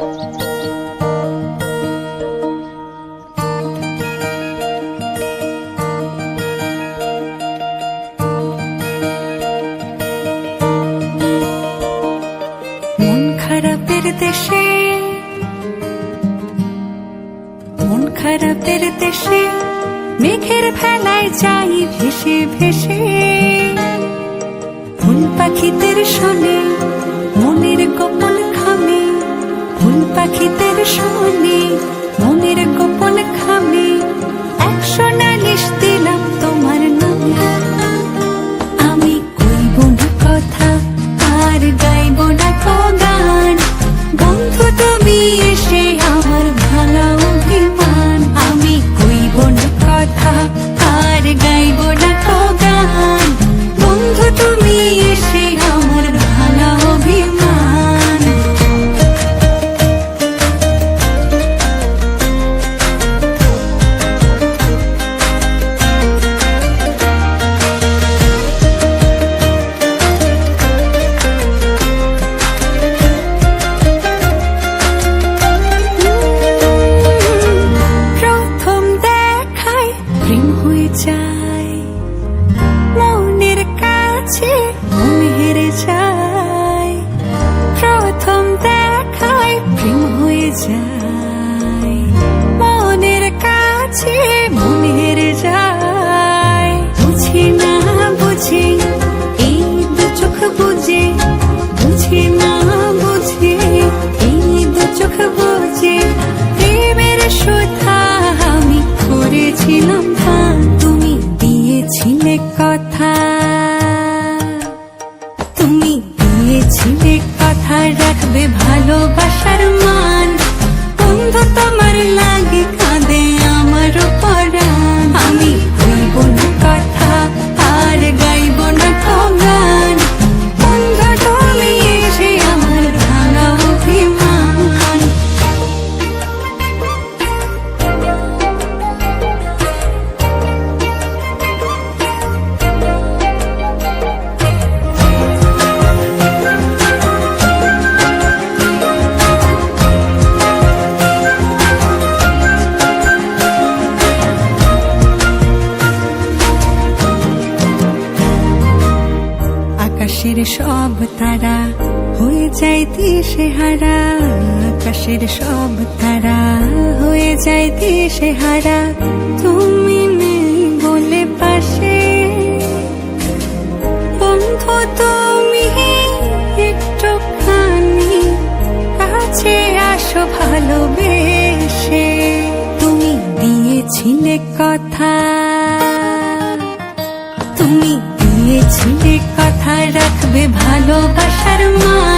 মন খারাপের দেশে, মন খারাপের দেশে, মেঘের ফেলায় যাই ভেসে ভেসে। ফুল পাখিদের শোনে মনের কপা পাখিদের শুনি মনের গোপন খামে একশো নালিশ হয়ে দিশে হারা আকাশের সব তারা। হয়ে যায় দিশে হারা তুমি নেই বলে পাশে। বন্ধু তুমি একটুখানি কাছে আসো ভালোবেসে। তুমি দিয়েছিলে কথা, তুমি দিয়েছিলে কথা। রাখবে ভালোবাসার বন্ধু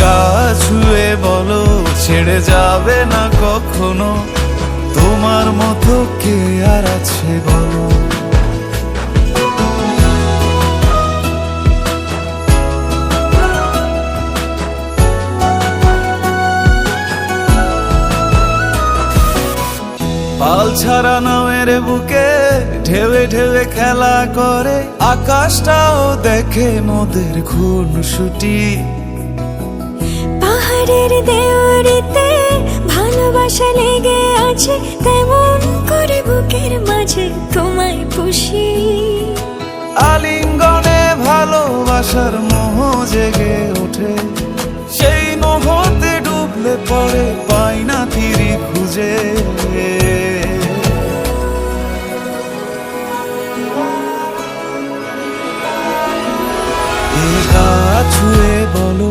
গা ছুয়ে বলো, ছেড়ে যাবে না কখনো? তোমার মতো কে আর আছে বলো? পাল ছাড়া নামের বুকে ঢেলে ঢেলে খেলা করে, আকাশটাও দেখে মোদের খুন ছুটি পাহাড়ের দেওয়ারিতে ভালোবাসা লেগে আছে, তেমন করে বুকের মাঝে তোমায় পুষি। আলিঙ্গনে ভালোবাসার মোহ জেগে ওঠে। সেই মোহতে ডুবলে পরে পাই না তিরি খুঁজে ছুঁয়ে বলো